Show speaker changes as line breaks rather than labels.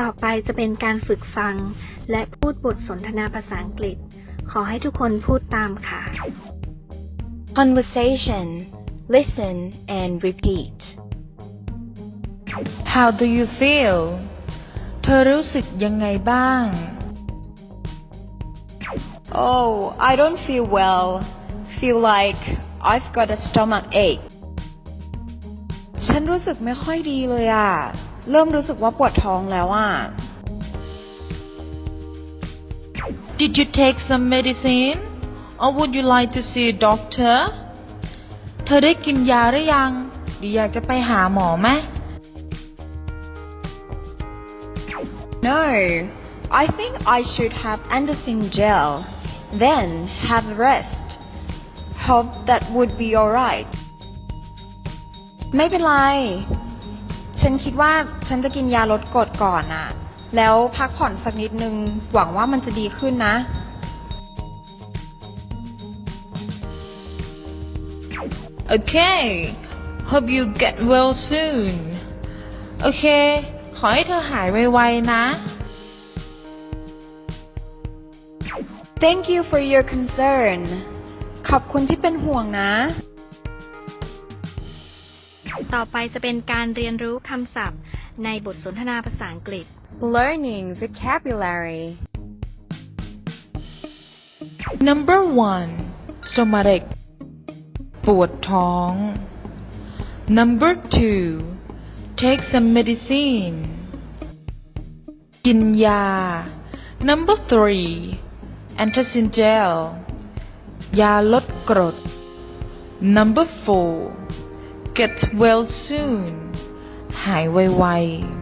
ต่อไปจะเป็นการฝึกฟัง และพูดบทสนทนาภาษาอังกฤษ ขอให้ทุกคนพูดตามค่ะ
Conversation Listen and repeat
How do you feel เธอรู้สึกยังไงบ้าง
Oh I don't feel well Feel like I've got a stomach ache
ฉันรู้สึกไม่ค่อยดีเลยอะเริ่มรู้สึกว่าปวดท้องแล้วอะ Did you take some medicine or would you like to see a doctor เธอได้กินยาหรือยังหรืออยากจะไปหาหมอไหม
No I think I should have Anderson gel then have rest Hope that would be alright
ไม่เป็นไร ฉันคิดว่าฉันจะกินยาลดกรดก่อนอะแล้วพักผ่อนสักนิดนึง หวังว่ามันจะดีขึ้นนะ Okay hope you get well soon โอเค ขอให้เธอหายไวๆนะ
Thank you for your concern
ขอบคุณที่เป็นห่วงนะ
ต่อไปจะเป็นการเรียนรู้คำศัพท์ในบทสนทนาภาษาอังกฤษ
Learning vocabulary
Number one stomach ปวดท้อง Number two take some medicine กินยา Number three antacid gel ยาลดกรด Number four get well soon หายไวๆ